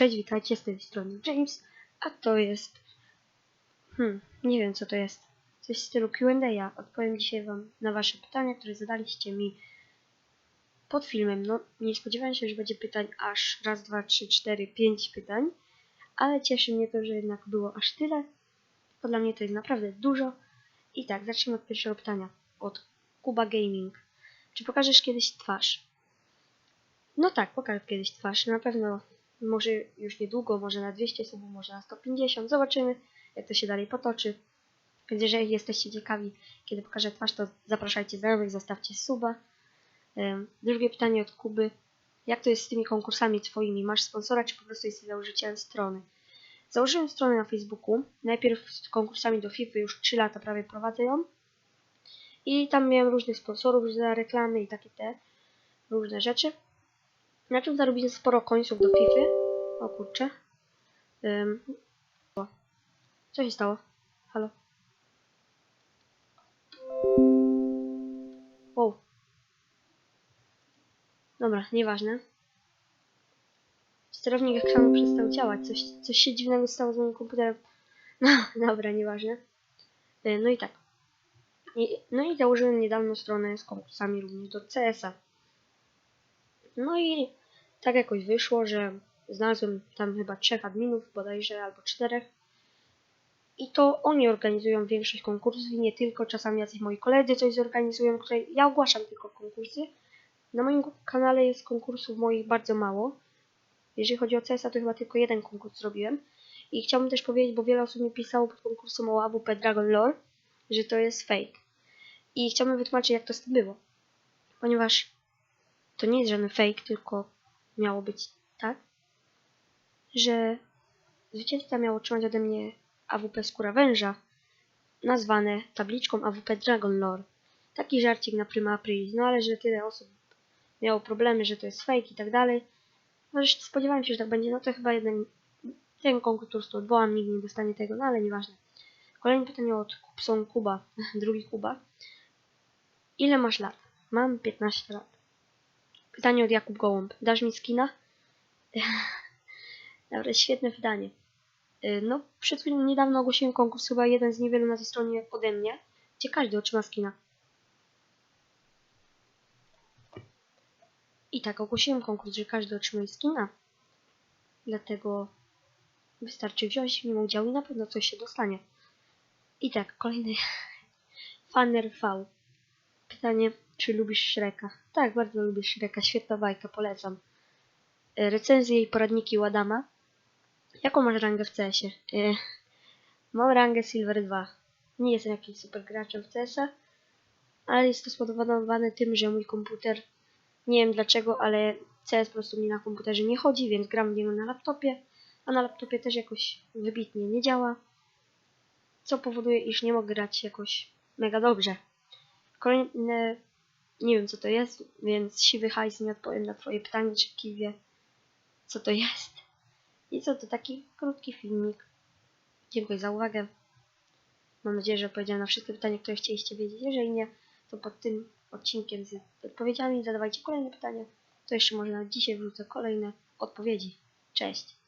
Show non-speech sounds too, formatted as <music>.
Cześć, witajcie, z tej strony James, a to jest... Hmm, nie wiem co to jest. Coś w stylu Q&A. Odpowiem dzisiaj wam na wasze pytania, które zadaliście mi pod filmem. No, nie spodziewałem się, że będzie pytań aż raz, dwa, trzy, cztery, pięć pytań, ale cieszy mnie to, że jednak było aż tyle, bo dla mnie to jest naprawdę dużo. I tak, zacznijmy od pierwszego pytania. Od Kuba Gaming. Czy pokażesz kiedyś twarz? No tak, pokażę kiedyś twarz. Na pewno może już niedługo, może na 200 subów, może na 150. Zobaczymy, jak to się dalej potoczy. Więc jeżeli jesteście ciekawi, kiedy pokażę twarz, to zapraszajcie znajomych, zostawcie suba. Drugie pytanie od Kuby. Jak to jest z tymi konkursami twoimi? Masz sponsora, czy po prostu jesteś założycielem strony? Założyłem stronę na Facebooku. Najpierw z konkursami do FIFA już 3 lata prawie prowadzę ją. I tam miałem różnych sponsorów za reklamy i takie te różne rzeczy. Na czym zarobiłem sporo końców do FIFA. O kurczę. O. Co się stało? Halo? Wow. Dobra, nieważne. Sterownik ekranu przestał działać. Coś, coś się dziwnego stało z moim komputerem. <laughs> No, dobra, nieważne. Y, No i tak. No i założyłem niedawno stronę z konkursami również do CS-a. No i tak jakoś wyszło, że znalazłem tam chyba trzech adminów bodajże, albo czterech. I to oni organizują większość konkursów i nie tylko, czasami jacyś moi koledzy coś zorganizują, które ja ogłaszam tylko konkursy. Na moim kanale jest konkursów moich bardzo mało. Jeżeli chodzi o CS-a, to chyba tylko jeden konkurs zrobiłem. I chciałbym też powiedzieć, bo wiele osób mi pisało pod konkursem o AWP Dragon Lore, że to jest fake. I chciałbym wytłumaczyć, jak to z tym było. Ponieważ to nie jest żaden fake, tylko miało być tak, że zwycięzca miał otrzymać ode mnie AWP Skóra Węża, nazwane tabliczką AWP Dragon Lore. Taki żarcik na prima aprilis, no ale że tyle osób miało problemy, że to jest fake i tak dalej. No, że spodziewałem się, że tak będzie, no to chyba jeden, ten konkurs po prostu odwołam, nikt nie dostanie tego, no ale nieważne. Kolejne pytanie od Kupson Kuba, <laughs> drugi Kuba. Ile masz lat? Mam 15 lat. Pytanie od Jakub Gołąb. Dasz mi skina? <laughs> Dobra, świetne pytanie. Y, No, przed chwilą niedawno ogłosiłem konkurs, chyba jeden z niewielu na tej stronie ode mnie, gdzie każdy otrzyma skina. I tak, ogłosiłem konkurs, że każdy otrzymuje skina. Dlatego wystarczy wziąć w nim udział i na pewno coś się dostanie. I tak, kolejny <laughs> Fanner V. Pytanie, czy lubisz Shreka? Tak, bardzo lubię Shreka, świetna bajka, polecam. E, Recenzje i poradniki u Adama. Jaką masz rangę w CS-ie? E, Mam rangę Silver 2. Nie jestem jakimś super graczem w CS-a, ale jest to spowodowane tym, że mój komputer, nie wiem dlaczego, ale CS po prostu mi na komputerze nie chodzi, więc gram w niego na laptopie, a na laptopie też jakoś wybitnie nie działa, co powoduje, iż nie mogę grać jakoś mega dobrze. Kolejne, nie wiem co to jest, więc siwy hajs nie odpowiem na twoje pytanie, czy Kij wie, co to jest. I co to taki krótki filmik. Dziękuję za uwagę. Mam nadzieję, że odpowiedziałem na wszystkie pytania, które chcieliście wiedzieć. Jeżeli nie, to pod tym odcinkiem z odpowiedziami zadawajcie kolejne pytania. To jeszcze może nawet dzisiaj wrócę kolejne odpowiedzi. Cześć!